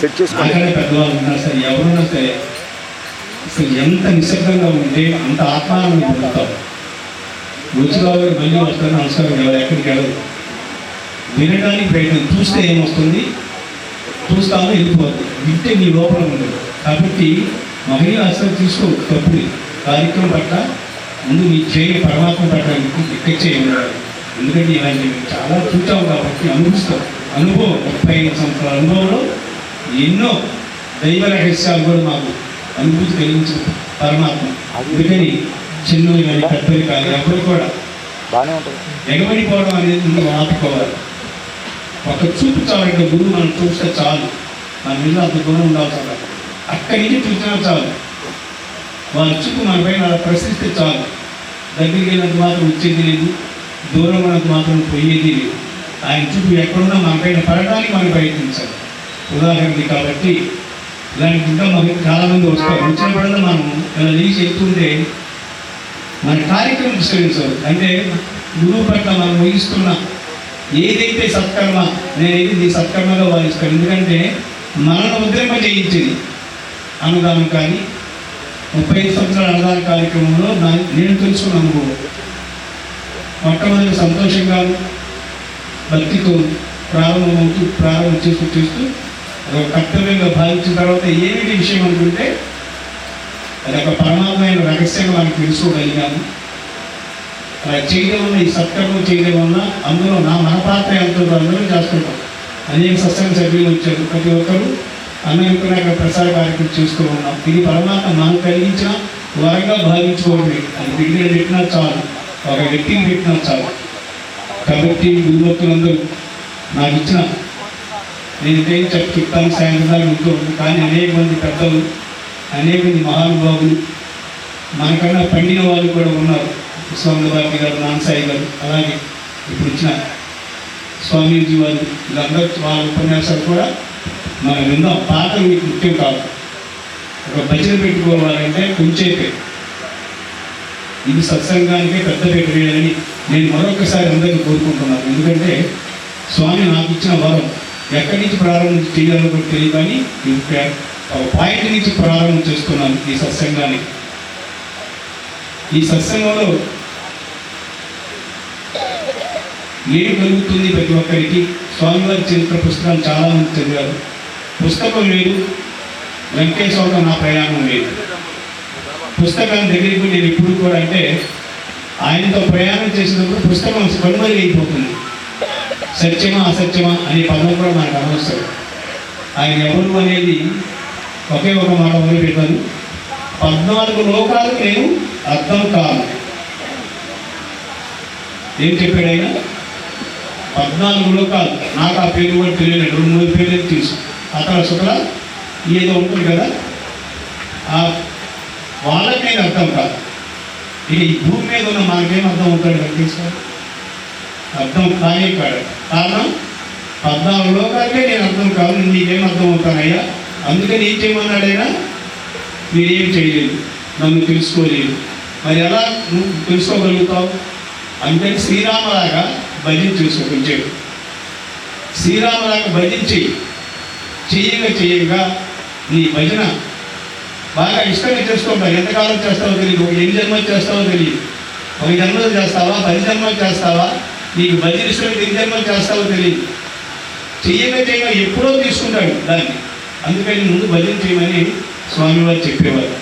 Set చేసుకోండి. పెద్దవాళ్ళు ఉన్నా సరే ఎవరున్నా సరే అసలు ఎంత నిశ్శబ్దంగా ఉంటే అంత ఆత్మానం పొందుతాం. రుచిరావు గారు మళ్ళీ వస్తారని అవసరం ఎవరు ఎక్కడికి వెళ్ళదు. వినడానికి ప్రయత్నం చూస్తే ఏమొస్తుంది? చూస్తామో వెళ్ళిపోతుంది వింటే నీ లోపల ఉండదు. కాబట్టి మహిళ అసలు తీసుకో తప్పుడు. కార్యక్రమం పట్ల ముందు నీ చేయ పరమాత్మ పట్ల ఎక్కడ చేయాలి ఎందుకంటే ఇలాంటివి చాలా చూచాం కాబట్టి అనుభవిస్తాం అనుభవం ముప్పై ఐదు సంవత్సరాల అనుభవంలో ఎన్నో దైవ రహస్యాలు కూడా మాకు అనుభూతి కలిగించిన పరమాత్మ. అందుకని చిన్నవి కానీ పెద్దవి కానీ ఎవరు కూడా ఎగబడిపోవడం అనేది ముందు ఆపుకోవాలి. ఒక చూపు చాలంటే గురువు మనం చూస్తే చాలు. మన మీద అంత దూరం ఉండాల్సిన అక్కడి నుంచి చూసినా చాలు. వాళ్ళ చూపు మన పైన ప్రశ్నిస్తే చాలు. దగ్గరికి వెళ్ళినంత మాత్రం వచ్చేది లేదు. దూరం ఉన్నంత మాత్రం పోయేది లేదు. ఆయన చూపు ఎక్కడున్నా మన పైన పడడానికి మనం ప్రయత్నించాలి. ఉదాహరణకి కాబట్టి ఇలాంటి ఇంకా మనకి చాలా మంది వస్తారు. వచ్చినప్పుడల్లా మనం ఇలా లేచి వెళ్తుంటే మన కార్యక్రమం విస్తరించాలి అంటే గురువు పట్ల మనం వహిస్తున్న ఏదైతే సత్కర్మ నేనైతే నీ సత్కర్మగా భావిస్తాను ఎందుకంటే మనల్ని ఉద్రేమ చేయించేది. అన్నదానం కానీ ముప్పై ఐదు సంవత్సరాల అన్నదాన కార్యక్రమంలో నా నేను తెలుసుకున్న అనుభవం. మొట్టమొదటి సంతోషంగా భక్తితో ప్రారంభమవుతూ ప్రారంభం చేస్తూ చేస్తూ కర్తవ్యంగా భావించిన తర్వాత ఏమిటి విషయం అనుకుంటే అది ఒక పరమాత్మైన రహస్యంగా మనకు తెలుసుకోగలిగాము అలా చేయడం వల్ల ఈ సత్కర్మం చేయడం వల్ల అందులో నా మన పాత్ర ఎంతో అందరూ చేస్తుంటాం అనేక సత్సంగ సభ్యులు వచ్చారు. ప్రతి ఒక్కరు అన్నవికున్న ప్రసార కార్యక్రమం చేస్తూ ఉన్నాం. ఇది పరమాత్మ మనం కలిగించిన వరంగా భావించుకోవడమే. అది బిడ్డలు పెట్టినా చాలు. ఒక వ్యక్తిని పెట్టినా చాలు. కాబట్టి గురుభక్తులందరూ నాకు ఇచ్చిన నేను ఇదే చెప్పి చెప్తాను. సాయంత్రం ఉంటుంది కానీ అనేక మంది పెద్దలు అనేక మంది మహానుభావులు మనకన్నా పండిన వాళ్ళు కూడా ఉన్నారు. స్వామి భారతి గారు నాన్సాయి గారు అలాగే ఇప్పుడు వచ్చిన స్వామీజీ వారి వీళ్ళందరూ వాళ్ళ ఉపన్యాసాలు కూడా మనం విందాం. పాటలు మీకు ముఖ్యం కాదు. ఒక భజన పెట్టుకోవాలంటే కొంచెంపే ఇది సత్సంగానికే పెద్ద పెట్టేయాలని నేను మరొకసారి అందరికీ కోరుకుంటున్నాను. ఎందుకంటే స్వామి నాకు ఇచ్చిన వరం ఎక్కడి నుంచి ప్రారంభం చేయాలో కూడా తెలియదు కానీ పాయింట్ నుంచి ప్రారంభం చేస్తున్నాను ఈ సత్సంగాన్ని. ఈ సత్సంగంలో ఏం కలుగుతుంది ప్రతి ఒక్కరికి? స్వామివారి చరిత్ర పుస్తకాలు చాలా మంది చదివారు. పుస్తకం లేదు. వెంకటేశ్వర నా ప్రయాణం లేదు. పుస్తకాన్ని దగ్గరికి నేను ఎప్పుడు కూడా అంటే ఆయనతో ప్రయాణం చేసినప్పుడు పుస్తకం కనుమరుగైపోతుంది అయిపోతుంది సత్యమా అసత్యమా అనే పదం కూడా మనకు అనవసరం ఆయన ఎవరు అనేది ఒకే ఒక మాట వదిలిపెట్టాను. పద్నాలుగు లోకాలు నేను అర్థం కాదు ఏం చెప్పాడు ఆయన? పద్నాలుగు లోకాలు. నాకు ఆ పేరు కూడా తెలియలేదు. రెండు మూడు పేర్లు తెలుసు. అక్కడ సుఖ ఏదో ఉంటుంది కదా? ఆ వాళ్ళకి నేను అర్థం కాదు ఇక ఈ భూమి మీద ఉన్న మనకేం అర్థం అవుతాడు వెంకటేశ్వర? అర్థం కానే కాదు కారణం పద్నాలుగు లోకాలకే నేను అర్థం కాదు నీకేం అర్థం అవుతానయ్యా? అందుకని ఏం చేయమన్నాడైనా మీరేం చేయలేదు నన్ను తెలుసుకోలేదు. మరి ఎలా నువ్వు తెలుసుకోగలుగుతావు? అంటే శ్రీరామలాగా భజన చేసుకో శ్రీరామలాగా భజన చెయ్యి. చేయగా చేయగా నీ భజన బాగా ఇష్టంగా చేసుకుంటావు ఎంతకాలం చేస్తావో తెలియదు ఒక ఎన్ని జన్మలు చేస్తావో తెలియదు ఒక జన్మలు చేస్తావా? పది జన్మలు చేస్తావా? నీకు భజన తీసుకొని ఎన్ని చేస్తావో తెలియదు. చెయ్యగా చేయగా ఎప్పుడో తీసుకుంటాడు దాన్ని. అందుకని ముందు భజన చేయమని స్వామివారు చెప్పేవారు.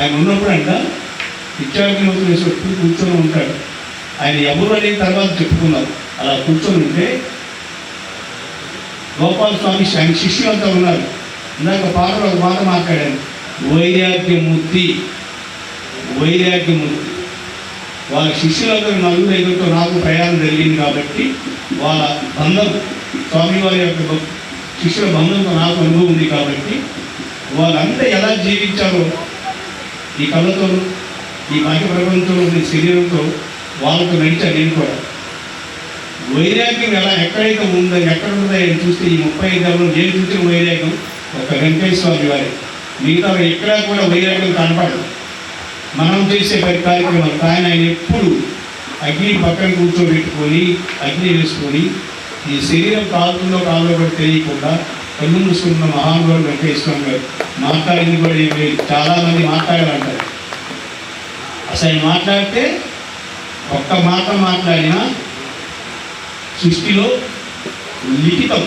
ఆయన ఉన్నప్పుడు అంట విద్యార్థి చుట్టూ కూర్చొని ఉంటాడు. ఆయన ఎవరు అనే తర్వాత చెప్పుకున్నారు అలా కూర్చొని ఉంటే గోపాల స్వామి ఆయన శిష్యులంతా ఉన్నారు. ఇందాక పాటలో ఒక పాట మాట్లాడాను. వైరాగ్యమూర్తి. వైరాగ్యమూర్తి. వాళ్ళ శిష్యులతో నలుగురు ఐదుగురితో నాకు ప్రయాణం జరిగింది కాబట్టి వాళ్ళ బంధం స్వామివారి యొక్క శిష్యుల బంధంతో నాకు అనుభవం ఉంది కాబట్టి వాళ్ళంతా ఎలా జీవించారో ఈ కళ్ళతో ఈ బాహ్య ప్రపంచంలో ఉన్న శరీరంతో వాళ్ళతో నడిచా నేను కూడా. వైరాగ్యం ఎలా ఎక్కడైతే ఉందో ఎక్కడ ఉందో అని చూస్తే ఈ ముప్పై ఐదు ఏళ్ళలో నేను చూసిన వైరాగ్యం ఒక వెంకటేశ్వర స్వామి వారి మిగతా ఎక్కడా కూడా వైరాగ్యం కనపడదు. మనం చేసే ప్రతి కార్యక్రమాలు కానీ ఆయన ఎప్పుడు అగ్ని పక్కన కూర్చోబెట్టుకొని అగ్ని వేసుకొని ఈ శరీరం కాలుతుందో కాలో కూడా తెలియకుండా కన్ను మూసుకున్న మహానుభావుడు వెంకటేశ్వరం గారు మాట్లాడింది కూడా ఏం లేదు. చాలా మంది మాట్లాడాలంటారు. అసలు ఆయన మాట్లాడితే ఒక్క మాట మాట్లాడినా సృష్టిలో లిఖితం.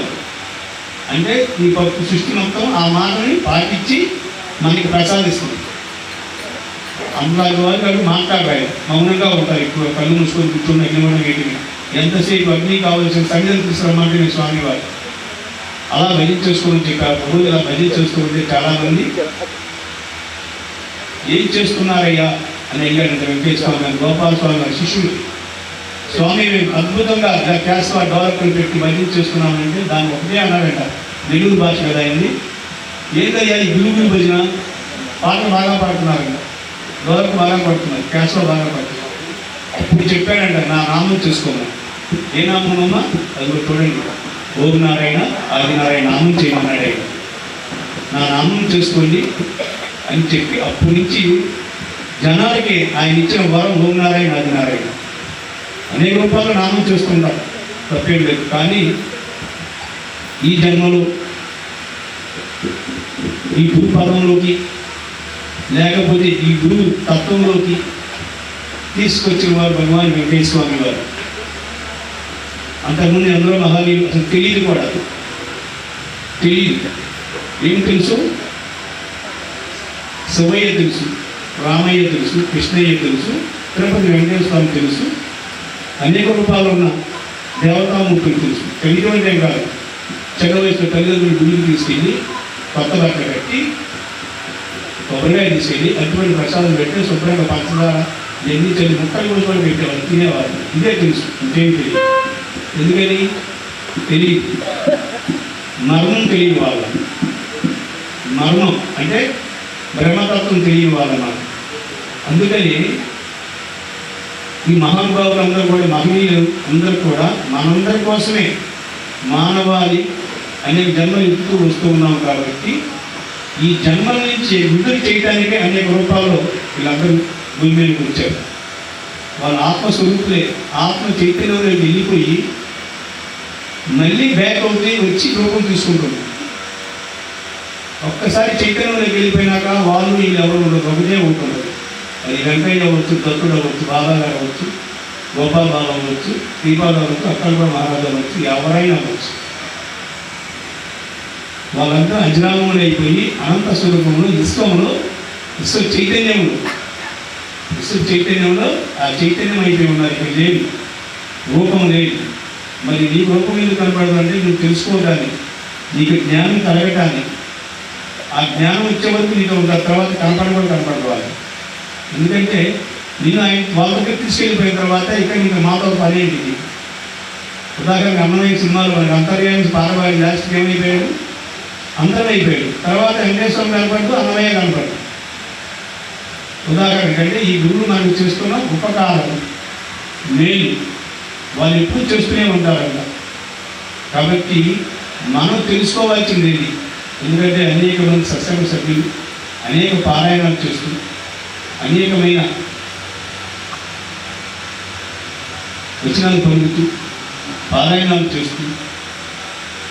అంటే ఈ పప్పు సృష్టి మొత్తం ఆ మాటని పాటించి మనకి ప్రసాదిస్తుంది. అందులాంటి వారు వాళ్ళు మాట్లాడాలి. మౌనంగా ఉంటారు ఎక్కువ. కళ్ళు మూసుకొని కూర్చున్న ఎన్నమన్న వీటిని. ఎంతసేపు అగ్ని కావాల్సిన సంగీతం తీసుకురమ్మంటే మీ స్వామి వారు అలా భజన చేసుకోమని చెప్పారు ఇలా భజన చేసుకుంటే చాలా మంది ఏం చేస్తున్నారయ్యా అని అడిగాడంటే వెంకటేశ్వర గారు. గోపాల స్వామి గారి శిష్యుడు స్వామి మేము అద్భుతంగా క్యాస్వా డెవలప్మెంట్ పెట్టి భజన చేస్తున్నామంటే దాన్ని ఒకటే అన్నారంట. తెలుగు భాష కదా అయింది ఏంటయ్యా ఈ గురుగురు భజన? పాటలు బాగా పాడుతున్నారంట. డెవలప్ బాగా పడుతున్నారు క్యాస్ట్లో బాగా పడుతున్నారు ఇప్పుడు చెప్పాడంట నా నామం చూసుకోమని. ఏ నామం అమ్మా? అది కూడా చూడండి. ఓం నారాయణ ఆది నారాయణ నామం చేయమన్నాడు. నా నామం చేసుకోండి అని చెప్పి అప్పటి నుంచి జనాలకి ఆయన ఇచ్చిన వరం ఓం నారాయణ ఆది నారాయణ అనేక రూపాయలు నామం చేసుకుంటాం తప్పేం లేదు. కానీ ఈ జన్మలో ఈ గురు లేకపోతే ఈ గురువు తత్వంలోకి తీసుకొచ్చిన వారు భగవాన్ వెంకటేశ్వర స్వామి వారు. అంతకుముందు ఎందరో మహానీయులు అసలు తెలియదు కూడా. తెలియదు. ఏం తెలుసు? శివయ్య తెలుసు రామయ్య తెలుసు కృష్ణయ్య తెలుసు తిరుపతి వెంకటేశ్వర స్వామి తెలుసు అనేక రూపాలు ఉన్న దేవతామూర్తులు తెలుసు. తెలియడం కాదు. చిన్న వయసులో తల్లిదండ్రులు గుడికి తీసుకెళ్ళి కొత్త బట్టలు కట్టి కొబ్బరికాయ తీసుకెళ్ళి అటువంటి ప్రసాదం పెట్టి శుభ్రంగా పంచదార ఎన్ని చెల్లి ముక్కలు కూడా కూడా పెట్టేవాళ్ళు తినేవారు. ఇదే తెలుసు. ఇంకేం తెలియదు. ఎందుకని? తెలియదు. మర్మం తెలియని వాళ్ళ. మర్మం. అంటే బ్రహ్మతత్వం తెలియని వాళ్ళ అందుకని ఈ మహానుభావులు అందరూ కూడా మహనీయులు అందరూ కూడా మనందరి కోసమే మానవాళి అనే జన్మ ఎత్తుతూ వస్తూ ఉన్నాం కాబట్టి ఈ జన్మల నుంచి విడుదల చేయడానికే అనేక రూపాల్లో వీళ్ళందరూ భూమి వచ్చారు. వాళ్ళ ఆత్మస్వరూపులే ఆత్మ చైతన్యంలో వెళ్ళిపోయి మళ్ళీ బ్యాక్ అవుతే వచ్చి రూపం తీసుకుంటుంది ఒక్కసారి చైతన్యంలోకి వెళ్ళిపోయినాక వాళ్ళు వీళ్ళు ఎవరు ఉండదు ఒకటే ఉంటుంది అది వెంకయ్య అవ్వచ్చు దత్తుడు అవ్వచ్చు బాబా గారు అవ్వచ్చు గోపాల్ బాబా అవ్వచ్చు దీపాలు అవ్వచ్చు అక్కడ కూడా మహారాజు అవ్వచ్చు ఎవరైనా అవ్వచ్చు. వాళ్ళంతా అజరామములు అయిపోయి అనంత స్వరూపంలో విశ్వంలో విశ్వ చైతన్యంలో విశ్వ చైతన్యంలో ఆ చైతన్యం అయిపోయి ఉన్నారు. ఇక్కడ లేదు రూపం లేదు మరి నీ రూపం ఎందుకు కనపడదంటే నువ్వు తెలుసుకోవడానికి నీకు జ్ఞానం కలగటానికి. ఆ జ్ఞానం వచ్చే వరకు నీకు ఉన్న తర్వాత కనపడకుండా కనపడవాలి ఎందుకంటే నేను ఆయన వాళ్ళ దగ్గర తీసుకెళ్ళిపోయిన తర్వాత ఇక్కడ నీకు మాతో పని ఏంటి ఉదాహరణకు అన్నమయ్య సినిమాలు మనకి అంతర్యాన్ని పారవాడి లాస్ట్కి ఏమైపోయాడు? అంతమైపోయాడు. తర్వాత వెంకటేశ్వరం కనపడుతూ అన్నమయ్య కనపడు. ఉదాహరణకంటే ఈ గురువు మనకు చేస్తున్న ఉపకారం మేలు వాళ్ళు ఎప్పుడు చేస్తూనే ఉంటారంట. కాబట్టి మనం తెలుసుకోవాల్సింది ఇది. ఎందుకంటే అనేక మంది సత్సంగ సభ్యులు అనేక పారాయణాలు చేస్తూ అనేకమైన వచనాలు పొందుతూ పారాయణాలు చేస్తూ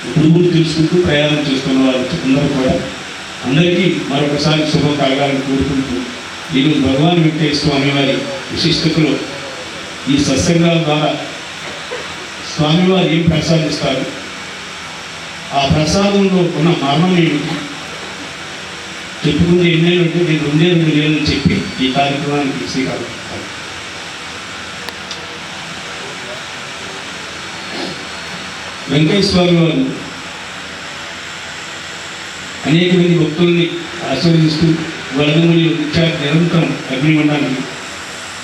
పురుగులు తెలుసుకుంటూ ప్రయాణం చేస్తున్న వారు అందరూ కూడా అందరికీ మరొకసారి శుభం కలగాలని కోరుకుంటూ నేను భగవాన్ వెంకటేశ్వర స్వామి వారి విశిష్టతలో ఈ సత్సంగాల ద్వారా స్వామివారు ఏం ప్రసాదిస్తారు? ఆ ప్రసాదంలో ఉన్న మరణం ఏమిటి? చెప్పుకుంటే ఎన్నేళ్ళు ఉంటే నేను రెండే రెండు ఏళ్ళు చెప్పి ఈ కార్యక్రమానికి శ్రీకారం చుట్టాను. వెంకటేశ్వర వారు అనేక మంది భక్తుల్ని ఆశీర్వదిస్తూ వరదముని ఉత్సాహ నిరంతరం అగ్నిగుండానికి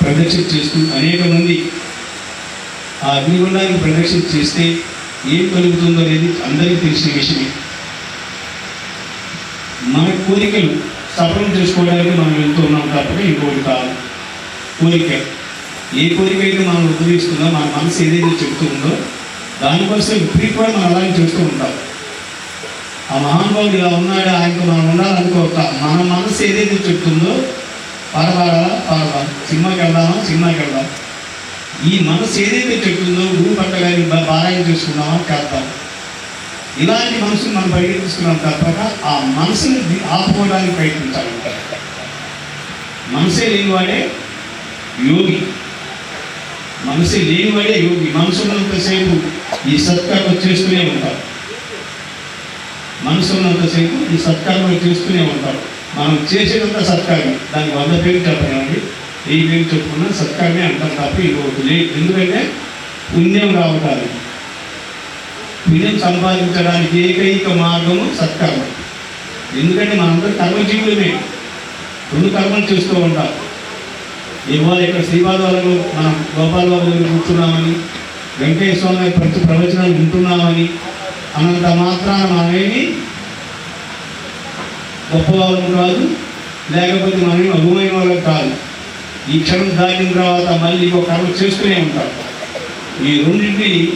ప్రదక్షిణ చేస్తూ అనేక మంది ఆ అగ్నిగుండానికి ప్రదక్షిణ చేస్తే ఏం కలుగుతుందో అనేది అందరికీ తెలిసిన విషయమే మన కోరికలు సఫలం చేసుకోవడానికి మనం వెళ్తూ ఉన్నాం తప్పక ఇంకోటి కాదు కోరిక ఏ కోరిక అయితే మనం ఉద్దేశిస్తుందో మన మనసు ఏదైతే చెప్తూ ఉందో దానికోసం ఇప్పుడు కూడా మనం అలాగే చూస్తూ ఉంటాం. ఆ మహానుభావుడు ఇలా ఉన్నాడు ఆయనకు మనం ఉండాలనుకోక మన మనసు ఏదైతే చెప్తుందో పరపాడాలా పరపాలి సినిమాకి వెళ్దామా? సినిమాకి వెళ్దాం. ఈ మనసు ఏదైతే చెప్తుందో గురువు పట్ల కానీ పారాయణ చేసుకుందామా? ఇలాంటి మనసును మనం పరిగెత్తిస్తున్నాం తప్పక ఆ మనసుని ఆపుకోవడానికి ప్రయత్నించాలి మనసే లేనివాడే యోగి. మనసే లేనివాడే యోగి. మనసు ఉన్నంతసేపు ఈ సత్కర్మ చేస్తూనే ఉంటారు. మనసు ఉన్నంతసేపు ఈ సత్కర్మ చేస్తూనే ఉంటారు. మనం చేసేదంతా సత్కారమే. దానికి వంద పేరు చెప్పలేమండి ఏ పేరు చెప్పుకున్నా సత్కారమే అంటాం తప్ప ఇంకొకటి లేదు ఎందుకంటే పుణ్యం రావటాలి పుణ్యం సంపాదించడానికి ఏకైక మార్గము సత్కర్మ ఎందుకంటే మనందరూ కర్మజీవులమే. రెండు కర్మలు చేస్తూ ఉంటాం. ఇవాళ ఇక్కడ శ్రీపాదాలలో మనం గోపాల్ బాబు దగ్గర కూర్చున్నామని వెంకటేశ్వర ప్రతి ప్రవచనం వింటున్నామని అనంత మాత్రాన మనమేమి గొప్పవాళ్ళం కాదు లేకపోతే మనమే అగుమైన వాళ్ళం కాదు. ఈ క్షణం దాటిన తర్వాత మళ్ళీ ఇంకో కర్మ చేస్తూనే ఉంటాడు ఈ రెండింటిని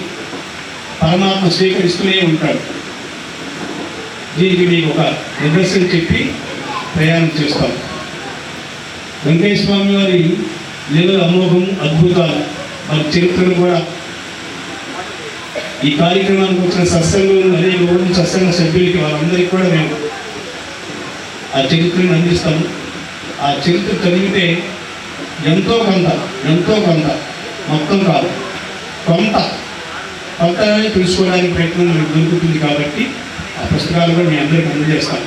పరమాత్మ స్వీకరిస్తూనే ఉంటాడు. దీనికి మీకు ఒక నిదర్శనం చెప్పి ప్రయాణం చేస్తాం. వెంకటేశ్వర స్వామి వారి లీలల అమోఘం అద్భుతాలు. మన చరిత్రను కూడా ఈ కార్యక్రమానికి వచ్చిన సత్సంగం అనేక ఊరిని సత్సంగ సభ్యులకి వాళ్ళందరికీ కూడా మేము ఆ చరిత్రను అందిస్తాము. ఆ చరిత్ర చదివితే ఎంతో కొంత ఎంతో కొంత మొత్తం కాదు. కొంత కొంత తెలుసుకోవడానికి ప్రయత్నం మనకు దొరుకుతుంది కాబట్టి ఆ పుస్తకాలు కూడా మీ అందరికీ అందజేస్తాం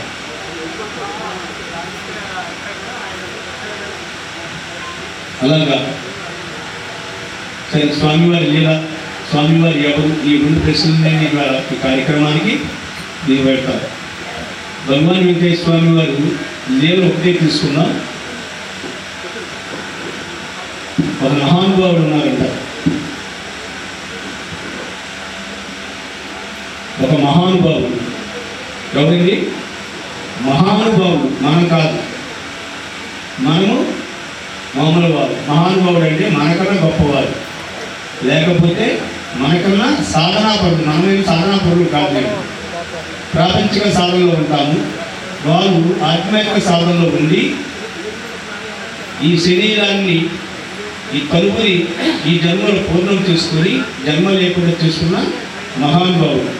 అలాగా. సరే స్వామివారి లీల. స్వామివారి ఎవరు ఈ రెండు ప్రశ్నలని ఇవాళ ఈ కార్యక్రమానికి నేను పెడతాను. భగవాన్ వెంకటేశ్వర స్వామి వారు లీల ఒకటే తీసుకుందాం ఒక మహానుభావుడు ఉన్నారంట. ఒక మహానుభావుడు. ఎవరండి? మహానుభావుడు. మనం కాదు మనము మామూలు వారు. మహానుభావుడు అంటే మనకన్నా గొప్పవారు. లేకపోతే మనకన్నా సాధనా పరులు మనమేమి సాధనా పరులు కాదు ప్రాపంచిక సాధనలో ఉంటాము. వారు ఆధ్యాత్మిక సాధనలో ఉండి ఈ శరీరాన్ని ఈ కలుపుని ఈ జన్మను పూర్ణం చేసుకొని జన్మ లేకుండా చేసుకున్న మహానుభావుడు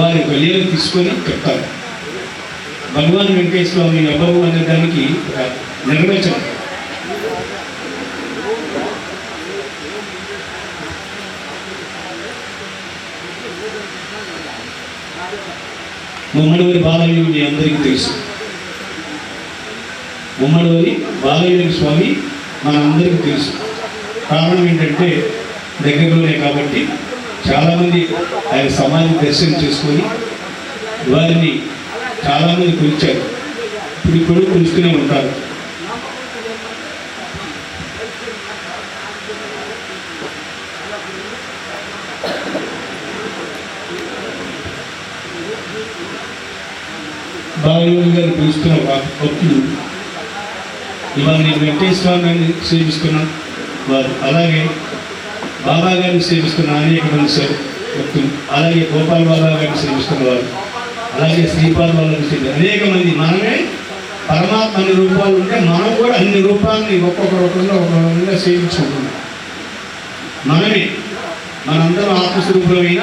వారి ఒక తీసుకొని చెప్తారు. భగవాన్ వెంకటేశ్వర స్వామి ఎవరు అనే దానికి నిర్వచనం ముమ్మడివారి బాలయ్య మీ అందరికీ తెలుసు. ముమ్మడివారి బాలయ్య స్వామి మన అందరికీ తెలుసు. కారణం ఏంటంటే దగ్గరలోనే కాబట్టి చాలామంది ఆయన సమాధి దర్శనం చేసుకొని వారిని చాలామంది పిలిచారు ఇప్పుడు ఇప్పుడు పిలుచుకునే ఉంటారు. బాలయోగి గారు పిలుస్తున్న ఒక భక్తులు ఇవాళ నేను వెంకటేశ్వరాన్ని సేవిస్తున్నాను వారు. అలాగే బాబా గారిని సేవిస్తున్న అనేక మంది సార్ భక్తులు. అలాగే గోపాల్ బాబా గారిని సేవిస్తున్న వారు. అలాగే శ్రీపాల్ బాబాని సేవి అనేక మంది. మనమే పరమాత్మ అన్ని రూపాలు ఉంటే మనం కూడా అన్ని రూపాలని ఒక్కొక్క రూపంలో ఒక్కొక్క రూపంగా సేవించుకుంటున్నాం. మనమే మనందరం ఆత్మస్వరూపులమైన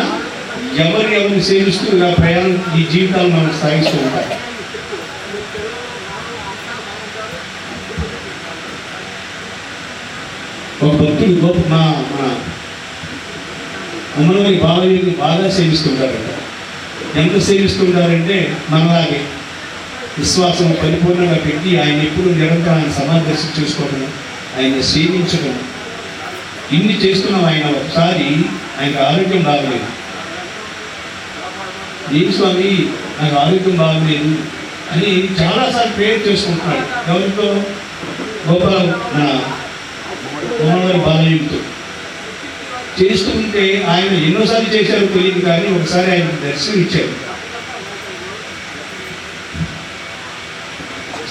ఎవరు ఎవరిని సేవిస్తూ ఇలా ప్రయాణం ఈ జీవితాలు మనం సాగిస్తూ ఉంటాం. ఒక మా మన అమ్మవారి బాలయ్యని బాగా సేవిస్తుంటారంట. ఎంత సేవిస్తుంటారంటే మనలాగే విశ్వాసం పరిపూర్ణంగా పెట్టి ఆయన ఎప్పుడు నిరంతరం ఆయన సమాదర్శనం చేసుకోవడం ఆయన సేవించడం ఇన్ని చేస్తున్నాం ఆయన ఒకసారి ఆయనకు ఆరోగ్యం బాగలేదు. ఏం స్వామి నాకు ఆరోగ్యం బాగలేదు అని చాలాసార్లు ప్రేయర్ చేసుకుంటున్నాడు. ఎవరితో గోపాల మన కుమారుడు బాలయ్యతో చేస్తుంటే ఆయన ఎన్నోసార్లు చేశారో తెలియదు కానీ ఒకసారి ఆయన దర్శనం ఇచ్చారు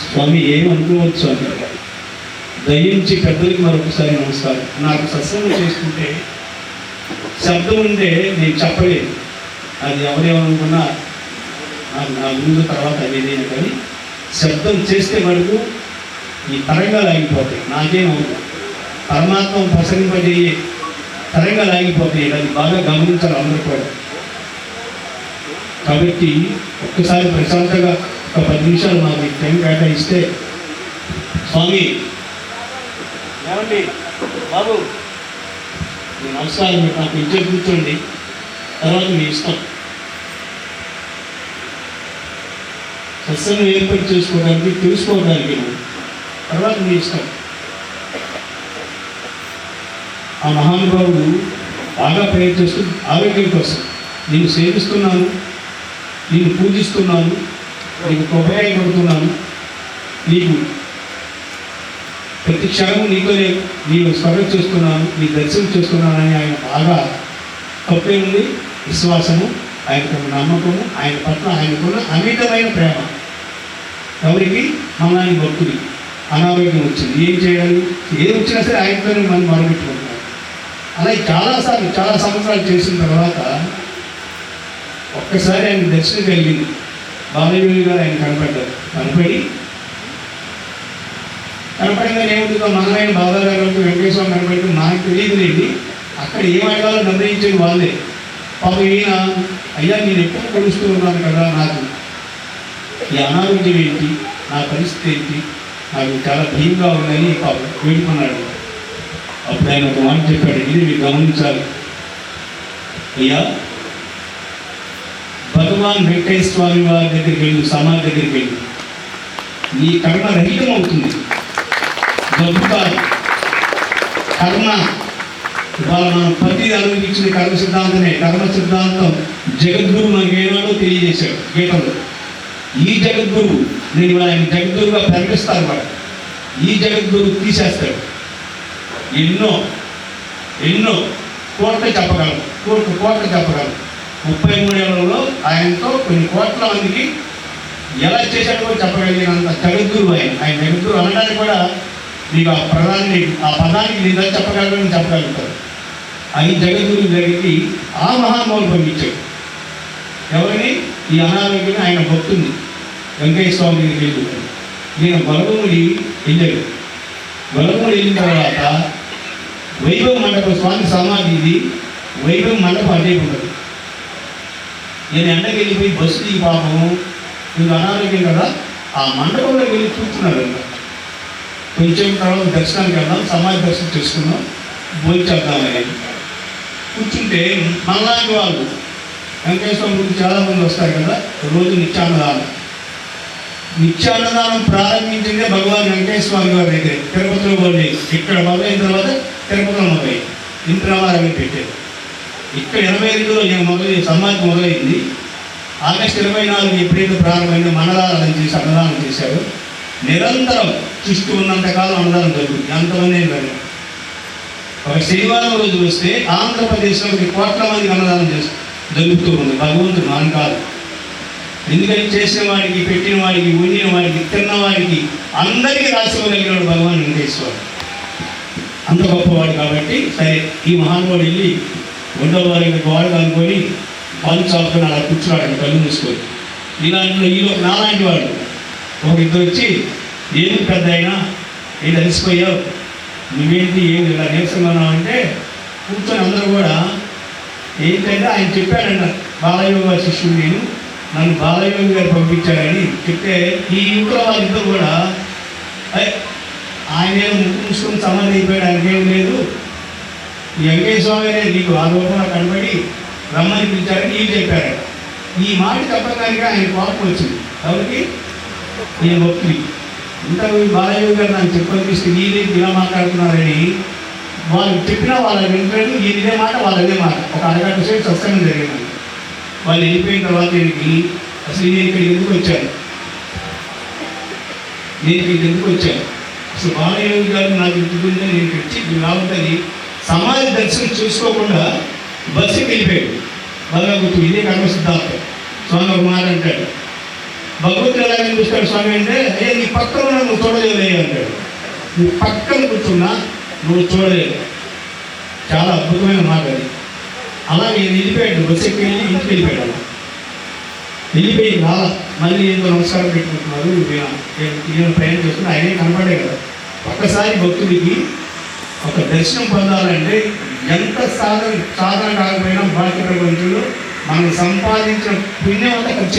స్వామి ఏమనుకోవచ్చు స్వామి. దయించి పెద్దలకి మరొకసారి నమస్కారం. నాకు సత్సంగం చేసుకుంటే శబ్దం ఉంటే నేను చెప్పలేదు. అది ఎవరేమనుకున్నా నా ముందు తర్వాత అనేది కానీ శబ్దం చేస్తే మనకు ఈ తరంగాలు ఆగిపోతాయి. నాకేం అవుతుంది పరమాత్మ ప్రసరింపజేయే తరంగాలు ఆగిపోతాయి అది బాగా గమనించాలి అందరూ కూడా. కాబట్టి ఒక్కసారి ప్రశాంతంగా ఒక పది నిమిషాలు మాకు టైం కేటాయిస్తే స్వామి ఏమండి? బాబు. మీ నమస్కారం నాకు ఇచ్చే కూర్చోండి. తర్వాత మీ ఇష్టం. సత్సంగం ఏర్పాటు చేసుకోవడానికి తెలుసుకోవడానికి తర్వాత మీ ఇష్టం. ఆ మహానుభావుడు బాగా ప్రయత్నిస్తూ ఆరోగ్యం కోసం నేను సేవిస్తున్నాను నేను పూజిస్తున్నాను నీకు కొబ్బరికాయ కొడుతున్నాను నీకు ప్రతి క్షణము నీతోనే నేను స్మరణ చేస్తున్నాను నీ దర్శనం చేస్తున్నానని ఆయన బాగా తప్పే ఉంది విశ్వాసము ఆయనకు నమ్మకము ఆయన పట్ల ఆయనకున్న అమితమైన ప్రేమ. ఎవరికి? మనాని భక్తుడి అనారోగ్యం వచ్చింది. ఏం చేయాలి? ఏది వచ్చినా సరే ఆయనతోనే మనం మొదలుపెట్టుకుంటున్నాం అలా చాలాసార్లు చాలా సంవత్సరాలు చేసిన తర్వాత ఒక్కసారి ఆయన దర్శనం కలిగింది. బాలయ్య గారు ఆయన కనపడ్డారు. కనపడి కనపడంగానే ఏముంటుందో మనమైన బాబా గారు వెంకటేశ్వర కనపడి మనకు తెలియదు లేండి అక్కడ ఏం అడగాలో నిర్ణయించేది వాళ్ళే. పాప ఈయన అయ్యా నేను ఎప్పుడు కలుస్తూ ఉన్నాను కదా నాకు. ఈ అనారోగ్యం ఏంటి? నా పరిస్థితి ఏంటి? నాకు చాలా భయంగా ఉందని పాపం వేడుకున్నాడు. అప్పుడు ఆయన ఒక మాట చెప్పాడు. ఇది మీరు గమనించాలి. అయ్యా భగవాన్ వెంకయ్య స్వామి వారి దగ్గరికి వెళ్ళు సమాధి దగ్గరికి వెళ్ళు. నీ కర్మ రహితం అవుతుంది గొప్పకాలు కర్మ ఇవాళ మనం ప్రతి అనుభవించిన కర్మ సిద్ధాంతమే. కర్మ సిద్ధాంతం జగద్గురు మనకి ఏనాడో తెలియజేశాడు గీతంలో. ఈ జగద్గురు నేను ఆయన జగద్గురుగా ప్రకటిస్తాను వాడు. ఈ జగద్గురు తీసేస్తాడు. ఎన్నో ఎన్నో కోట్లు చెప్పగలను కోట్లు కోట్లు చెప్పగలం. ముప్పై మూడేళ్ళలో ఆయనతో కొన్ని కోట్ల మందికి ఎలా చేశాడో కూడా చెప్పగలిగినంత జగద్గురు ఆయన ఆయన జగద్గురు అనడానికి కూడా మీకు ఆ ప్రధాని ఆ పదానికి నేను చెప్పగలను చెప్పగలుగుతారు. ఆయన జగద్గురు జరిగి ఆ మహానుభావులు పంపించాడు ఎవరిని? ఈ అనారోగ్యం ఆయన భక్తుని వెంకయ్య స్వామి దగ్గరికి నేను బలగముడి వెళ్ళాడు బలగముడి వెళ్ళిన తర్వాత వైభవ మండపం స్వామి సమాధి ఇది. వైభవ మండపం అదే ఉండదు నేను ఎండకి వెళ్ళిపోయి బస్సు దిగి పాపము. నువ్వు అనారోగ్యం కదా? ఆ మండపంలోకి వెళ్ళి చూస్తున్నాడు కొంచెం తర్వాత దర్శనానికి వెళ్దాం సమాధి దర్శనం చేసుకున్నాం భోజేద్దామని కూర్చుంటే మనలాంటి వాళ్ళు వెంకటేశ్వరం గురించి చాలామంది వస్తారు కదా రోజు నిత్యాన్నదానం. నిత్యాన్నదానం ప్రారంభించిందే భగవాన్ వెంకటేశ్వర స్వామి గారి దగ్గర. తిరుపతిలో వాళ్ళు ఇక్కడ మొదలైన తర్వాత తిరుపతిలో మొదలైంది ఇంటి రామారావు పెట్టారు. ఇక్కడ ఇరవై ఐదులో నేను మొదలై సమాజం మొదలైంది. ఆగస్టు ఇరవై నాలుగు ఎప్పుడైతే ప్రారంభమైందో మండలాలను చేసి అన్నదానం చేశారు. నిరంతరం చూస్తూ ఉన్నంతకాలం అన్నదానం జరుగుతుంది. అంతమంది ఏం ఒక శనివారం రోజు వస్తే ఆంధ్రప్రదేశ్లో ఒక కోట్ల మందికి అన్నదానం చేస్తూ జరుగుతూ ఉంది భగవంతుడు మాన్ కాదు. ఎందుకని చేసిన వాడికి పెట్టిన వాడికి ఉండిన వాడికి తిన్న వాడికి అందరికీ రాసుకోగలిగినాడు భగవాన్ వెంకటేశ్వరుడు అంత గొప్పవాడు కాబట్టి సరే ఈ మహానుభావుడు వెళ్ళి రెండో వారికి గోడలు అనుకొని కాలు చాపుకొని అలా కూర్చున్నాడు కళ్ళు మూసుకొని. ఇలాంటి ఈలో నాలాంటి వాడు. ఒక ఇద్దరు వచ్చి ఏమి పెద్ద అయినా ఏం అలసిపోయావు? నువ్వేంటి ఏమి ఇలా నీరసంగా అంటే కూర్చొని అందరూ కూడా ఏంటంటే ఆయన చెప్పాడంట బాలయోగ గారి శిష్యుడు నేను నన్ను బాలయోగి గారు పంపించారని చెప్తే ఈ ఇంట్లో వాళ్ళిద్దరు కూడా "అయ్, ఆయనే ఏమో ముక్కు మూసుకొని అయిపోయాడు ఆయనకేం లేదు. ఈ వెంకయ్య స్వామినే నీకు ఆ రూపంలో కనబడి రమ్మని పిలిచారని ఈ చెప్పారు. ఈ మాట చెప్పడానికి ఆయన కోపం వచ్చింది. కాబట్టి నేను భక్తుడి ఇంత బాలయ్య గారు నాకు చెప్పనిపిస్తే వీళ్ళు ఇలా మాట్లాడుతున్నారని వాళ్ళు చెప్పినా వాళ్ళ వింటారు ఈయనదే మాట వాళ్ళదే మాట. ఒక అరగంట సేపు సత్సంగం జరిగింది. వాళ్ళు వెళ్ళిపోయిన తర్వాత దీనికి అసలు నేను ఇక్కడికి ఎందుకు వచ్చాను నేను ఇక్కడికి ఎందుకు వచ్చాను? అసలు బాలయోగి గారు నాకు ఇంటికుంటే నేను ఇక్కడ వచ్చి ఇది సమాజ దర్శనం చూసుకోకుండా బస్సుకి వెళ్ళిపోయాడు. బాగా గుర్తు ఇదే కర్మ సిద్ధాంతం. స్వామి ఒక మాట అంటాడు. భగవంతుడు ఎలా చూస్తాడు స్వామి అంటే అయ్యా నీ పక్కన నువ్వు చూడలేవు అంటాడు. నీ పక్కన కూర్చున్నా నువ్వు చూడలేదు. చాలా అద్భుతమైన మాట అది. అలాగే వెళ్ళిపోయాడు బస్సుకి వెళ్ళి ఇంటికి వెళ్ళిపోయాడు. అలా. రాలా మళ్ళీ ఏదో నమస్కారం పెట్టుకుంటున్నారు ఈయన ప్రయాణం చేస్తున్నా ఆయనే కనపడే కదా ఒక్కసారి భక్తుడికి ఒక దర్శనం పొందాలంటే ఎంత సాధన సాధన కాకపోయినా భారత ప్రపంచంలో మనం సంపాదించిన పుణ్యం అంతా ఖర్చు